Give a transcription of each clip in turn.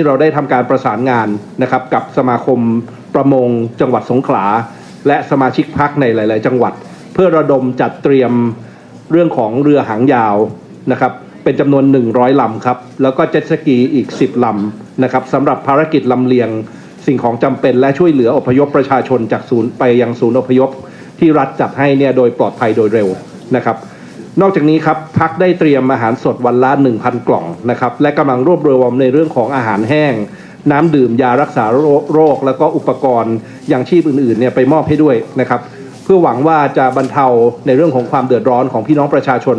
ที่เราได้ทำการประสานงานนะครับกับสมาคมประมงจังหวัดสงขลา และสมาชิกพักในหลาย ๆ จังหวัด เพื่อระดมจัดเตรียมเรื่องของเรือหางยาวนะครับเป็นจำนวน 100ลำครับแล้วก็เจ็ตสกีอีก 10ลำนะครับสำหรับภารกิจลำเลียงสิ่งของจำเป็นและช่วยเหลืออพยพประชาชนจากศูนย์ไปยังศูนย์อพยพที่รัฐจัดให้เนี่ยโดยปลอดภัยโดยเร็วนะครับ นอกจากนี้ครับพักได้เตรียมอาหารสดวันละ 1,000 กล่องนะครับและกำลังรวบรวมในเรื่องของอาหารแห้ง น้ำดื่มยารักษาโรค แล้วก็อุปกรณ์อย่างชีพอื่นๆเนี่ยไปมอบให้ด้วยนะครับเพื่อหวังว่าจะบรรเทาในเรื่องของความเดือดร้อนของพี่น้องประชาชน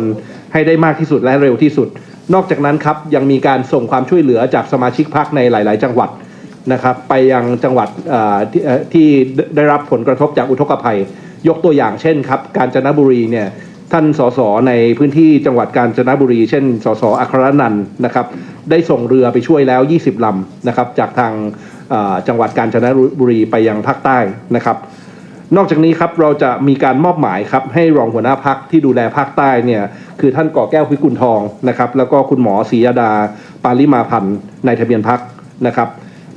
ให้ได้มากที่สุดและเร็วที่สุด นอกจากนั้นครับยังมีการส่งความช่วยเหลือจากสมาชิกพักในหลาย ๆ จังหวัดนะครับไปยังจังหวัดที่ได้รับผลกระทบจากอุทกภัย ยกตัวอย่างเช่นครับกาญจนบุรีเนี่ย ท่านสสในพื้นที่จังหวัดกาญจนบุรี เช่นสสอัครนันท์นะครับ ได้ส่งเรือไปช่วยแล้ว 20ลำนะครับ จากทางจังหวัดกาญจนบุรีไปยังภาคใต้นะครับ นอกจากนี้ครับเราจะมีการมอบหมายครับให้รองหัวหน้าพักที่ดูแลภาคใต้เนี่ยคือท่านก่อแก้วพิกุลทองนะครับ แล้วก็คุณหมอศรียดา ปาลิมาพันธ์ในทะเบียนพักนะครับ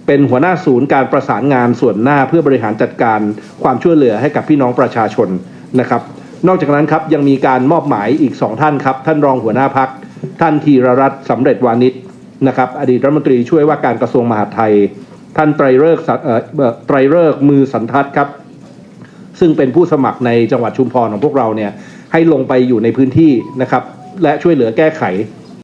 เป็นหัวหน้าศูนย์การประสานงานส่วนหน้าเพื่อบริหารจัดการความช่วยเหลือให้กับพี่น้องประชาชนนะครับ นอกจากนั้นครับยังมีการมอบหมายอีกสองท่านครับ ท่านรองหัวหน้าพัก ท่านธีรรัตน์สำเร็จวานิชนะครับอดีตรัฐมนตรีช่วยว่าการกระทรวงมหาดไทย ท่านไตรเลิกไตรเลิกมือสันทัดครับ ซึ่งเป็นผู้สมัครในจังหวัดชุมพรของพวกเราเนี่ยให้ลงไปอยู่ในพื้นที่นะครับและช่วยเหลือแก้ไข